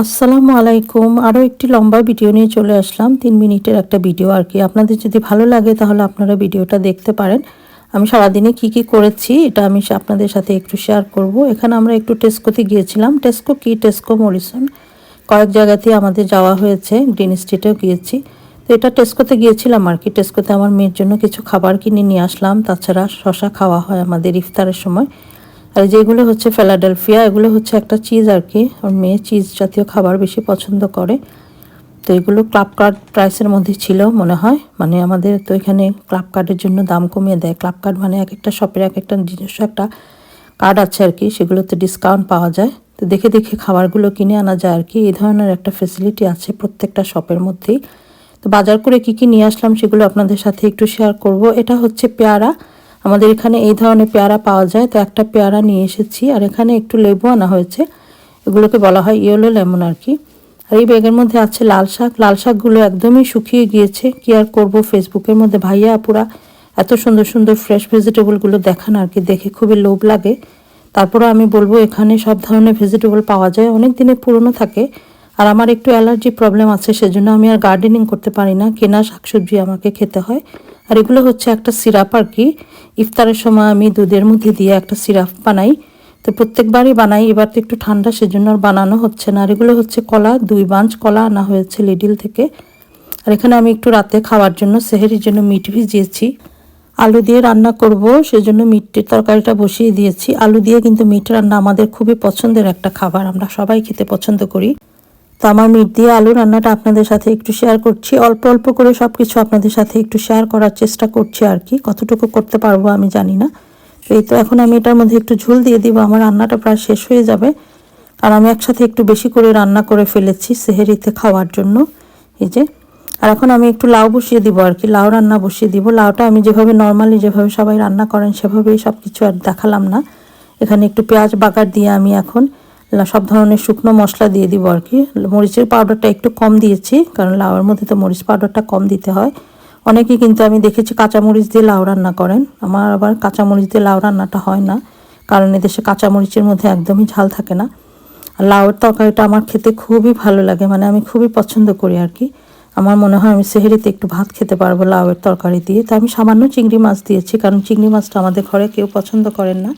আসসালামু আলাইকুম। আরও একটি লম্বা ভিডিও নিয়ে চলে আসলাম। তিন মিনিটের একটা ভিডিও আর কি। আপনাদের যদি ভালো লাগে তাহলে আপনারা ভিডিওটা দেখতে পারেন। আমি সারাদিনে কি কি করেছি এটা আমি আপনাদের সাথে একটু শেয়ার করব। এখানে আমরা একটু টেস্কোতে গিয়েছিলাম। টেস্কো কি? টেস্কো মরিসন কয়েক জায়গাতে আমাদের যাওয়া হয়েছে। গ্রিন স্ট্রিটেও গিয়েছি। তো এটা টেস্কোতে গিয়েছিলাম আর কি। টেস্কোতে আমার মেয়ের জন্য কিছু খাবার কিনে নিয়ে আসলাম। তাছাড়া শশা খাওয়া হয় আমাদের ইফতারের সময়। আর যেগুলো হচ্ছে ফেলাডেলফিয়া এগুলো হচ্ছে একটা চিজ আর কি। ওর মেয়ে চিজ জাতীয় খাবার বেশি পছন্দ করে। তো এগুলো ক্লাব কার্ড প্রাইসের মধ্যে ছিল মনে হয়। মানে আমাদের তো এখানে ক্লাব কার্ডের জন্য দাম কমিয়ে দেয়। ক্লাব কার্ড মানে এক একটা শপের এক একটা নিজস্ব একটা কার্ড আছে আর কি, সেগুলোতে ডিসকাউন্ট পাওয়া যায়। তো দেখে দেখে খাবারগুলো কিনে আনা যায় আর কি। এই ধরনের একটা ফেসিলিটি আছে প্রত্যেকটা শপের মধ্যেই। তো বাজার করে কি কি নিয়ে আসলাম সেগুলো আপনাদের সাথে একটু শেয়ার করব। এটা হচ্ছে পেয়ারা। আমাদের এখানে এই ধরনের পেয়ারা পাওয়া যায়। তো একটা পেয়ারা নিয়ে এসেছি আর এখানে একটু লেবু আনা হয়েছে। এগুলোকে বলা হয় ইয়েলো লেমন আর কি। আর এই ব্যাগের মধ্যে আছে লাল শাক। লাল শাকগুলো একদমই শুকিয়ে গিয়েছে। কি আর করব ফেসবুকের মধ্যে? ভাইয়া, আপুরা এত সুন্দর সুন্দর ফ্রেশ ভেজিটেবলগুলো দেখান আর কি। দেখে খুবই লোভ লাগে। তারপরে আমি বলব এখানে সব ধরনের ভেজিটেবল পাওয়া যায়। অনেক দিনের পুরনো থাকে। আর আমার একটু অ্যালার্জি প্রবলেম আছে, সেজন্য আমি আর গার্ডেনিং করতে পারি না। কেনা শাকসবজি আমাকে খেতে হয়। আর এগুলো হচ্ছে একটা সিরাপ আর কি। ইফতারের সময় আমি দুধের মধ্যে দিয়ে একটা সিরাপ বানাই। তো প্রত্যেকবারই বানাই, এবার তো একটু ঠান্ডা, সেজন্য আর বানানো হচ্ছে না। আর এগুলো হচ্ছে কলা, দুই বাঞ্চ কলা আনা হয়েছে লিডিল থেকে। আর এখানে আমি একটু রাতে খাওয়ার জন্য সেহেরির জন্য মিট ভিজিয়েছি। আলু দিয়ে রান্না করব, সেজন্য মিটের তরকারিটা বসিয়ে দিয়েছি। আলু দিয়ে কিন্তু মিট রান্না আমাদের খুবই পছন্দের একটা খাবার। আমরা সবাই খেতে পছন্দ করি। তো আমার মিট দিয়ে আলু রান্নাটা আপনাদের সাথে একটু শেয়ার করছি। অল্প অল্প করে সব কিছু আপনাদের সাথে একটু শেয়ার করার চেষ্টা করছি আর কি। কতটুকু করতে পারব আমি জানি না। তো এই তো এখন আমি এটার মধ্যে একটু ঝুল দিয়ে দিব। আমার রান্নাটা প্রায় শেষ হয়ে যাবে। আর আমি একসাথে একটু বেশি করে রান্না করে ফেলেছি সেহেরিতে খাওয়ার জন্য। এই যে। আর এখন আমি একটু লাউ বসিয়ে দিব আর কি। লাউ রান্না বসিয়ে দিব। লাউটা আমি যেভাবে নর্মালি যেভাবে সবাই রান্না করেন সেভাবেই সব কিছু আর দেখালাম না। এখানে একটু পেঁয়াজ বাগার দিয়ে আমি এখন সব ধরনের শুকনো মশলা দিয়ে দিব আর কি। মরিচের পাউডারটা একটু কম দিয়েছি, কারণ লাউয়ের মধ্যে তো মরিচ পাউডারটা কম দিতে হয়। অনেকেই কিন্তু আমি দেখেছি কাঁচামরিচ দিয়ে লাউ রান্না করেন। আমার আবার কাঁচামরিচ দিয়ে লাউ রান্নাটা হয় না, কারণ এদেশে কাঁচামরিচের মধ্যে একদমই ঝাল থাকে না। আর লাউয়ের তরকারিটা আমার খেতে খুবই ভালো লাগে মানে আমি খুবই পছন্দ করি আর কি। আমার মনে হয় আমি সেহেরিতে একটু ভাত খেতে পারব লাউয়ের তরকারি দিয়ে। তো আমি সামান্য চিংড়ি মাছ দিয়েছি, কারণ চিংড়ি মাছটা আমাদের ঘরে কেউ পছন্দ করেন না।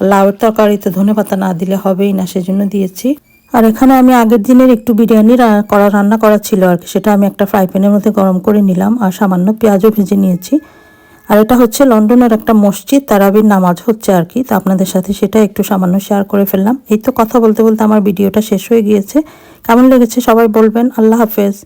লাউয়ের তরকারিতে ধনে পাতা না দিলে হবেই না, সেজন্য দিয়েছি। আর এখানে আমি আগের দিনের একটু বিরিয়ানি করা, রান্না করা ছিল আর কি, সেটা আমি একটা ফ্রাই প্যানের মধ্যে গরম করে নিলাম আর সামান্য পেঁয়াজও ভেজে নিয়েছি। আর এটা হচ্ছে লন্ডনের একটা মসজিদ, তারাবির নামাজ হচ্ছে আর কি, তো আপনাদের সাথে সেটা একটু সামান্য শেয়ার করে ফেললাম। এই তো কথা বলতে বলতে আমার ভিডিওটা শেষ হয়ে গিয়েছে। কেমন লেগেছে সবাই বলবেন, আল্লাহ হাফেজ।